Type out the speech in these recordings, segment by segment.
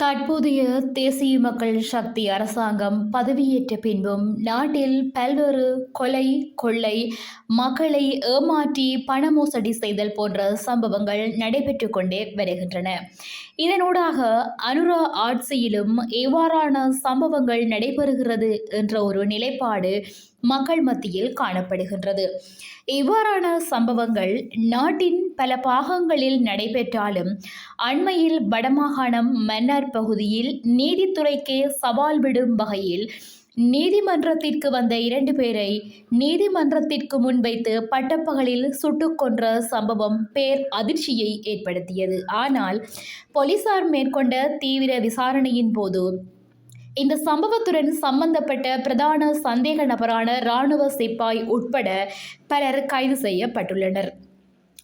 தற்போதைய தேசிய மக்கள் சக்தி அரசாங்கம் பதவியேற்ற பின்பும் நாட்டில் பல்வேறு கொலை கொள்ளை மக்களை ஏமாற்றி பண மோசடி செய்தல் போன்ற சம்பவங்கள் நடைபெற்று கொண்டே வருகின்றன. இதனூடாக அனுரா ஆட்சியிலும் எவ்வாறான சம்பவங்கள் நடைபெறுகிறது என்ற ஒரு நிலைப்பாடு மக்கள் மத்தியில் காணப்படுகின்றது. இவ்வாறான சம்பவங்கள் நாட்டின் பல பாகங்களில் நடைபெற்றாலும் அண்மையில் வடமாகாணம் மன்னார் பகுதியில் நீதித்துறைக்கே சவால் விடும் வகையில் நீதிமன்றத்திற்கு வந்த இரண்டு பேரை நீதிமன்றத்திற்கு முன்வைத்து பட்டப்பகலில் சுட்டுக் கொன்ற சம்பவம் பேர் அதிர்ச்சியை ஏற்படுத்தியது. ஆனால் போலீசார் மேற்கொண்ட தீவிர விசாரணையின் போது இந்த சம்பவத்துடன் சம்பந்தப்பட்ட பிரதான சந்தேக நபரான இராணுவ சிப்பாய் உட்பட பலர் கைது செய்யப்பட்டுள்ளனர்.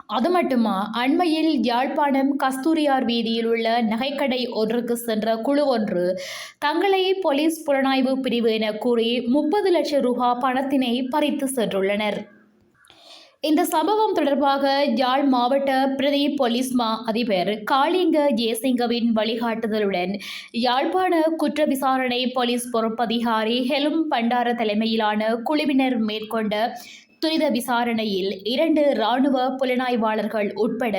அது மட்டுமா? அண்மையில் யாழ்ப்பாணம் கஸ்தூரியார் வீதியில் உள்ள நகைக்கடை ஒன்றுக்கு சென்ற குழு ஒன்று தங்களை போலீஸ் புலனாய்வு பிரிவு என கூறி முப்பது லட்சம் ரூபா பணத்தினை பறித்து சென்றுள்ளனர். இந்த சம்பவம் தொடர்பாக யாழ் மாவட்ட பிரதி போலீஸ் மா அதிபர் காளிங்க ஜெயசிங்கவின் வழிகாட்டுதலுடன் யாழ்ப்பாண குற்ற விசாரணை போலீஸ் பொறுப்பதிகாரி ஹெலும் பண்டார தலைமையிலான குழுவினர் மேற்கொண்ட துரித விசாரணையில் இரண்டு இராணுவ புலனாய்வாளர்கள் உட்பட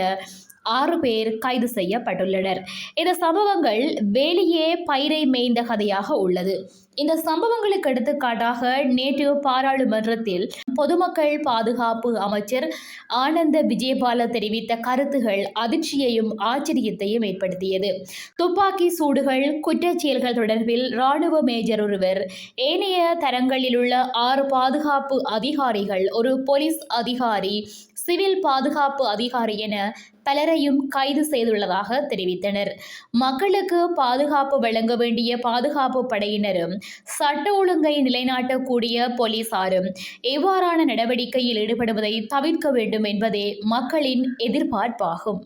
ஆறு பேர் கைது செய்யப்பட்டுள்ளனர். இந்த சம்பவங்கள் வேலியே பயிரை மேய்ந்த கதையாக உள்ளது. இந்த சம்பவங்களுக்கு எடுத்துக்காட்டாக நேற்று பாராளுமன்றத்தில் பொதுமக்கள் பாதுகாப்பு அமைச்சர் ஆனந்த விஜயபால தெரிவித்த கருத்துகள் அதிர்ச்சியையும் ஆச்சரியத்தையும் ஏற்படுத்தியது. துப்பாக்கி சூடுகள் குற்றச் செயல்கள் தொடர்பில் இராணுவ மேஜர் ஒருவர் ஏனைய தரங்களில் உள்ள ஆறு பாதுகாப்பு அதிகாரிகள் ஒரு போலீஸ் அதிகாரி சிவில் பாதுகாப்பு அதிகாரி என பலரையும் கைது செய்துள்ளதாக தெரிவித்தனர். மக்களுக்கு பாதுகாப்பு வழங்க வேண்டிய பாதுகாப்பு படையினரும் சட்ட ஒழுங்கை நிலைநாட்டக்கூடிய போலீசாரும் இவ்வாறான நடவடிக்கையில் ஈடுபடுவதை தவிர்க்க வேண்டும் என்பதே மக்களின் எதிர்பார்ப்பாகும்.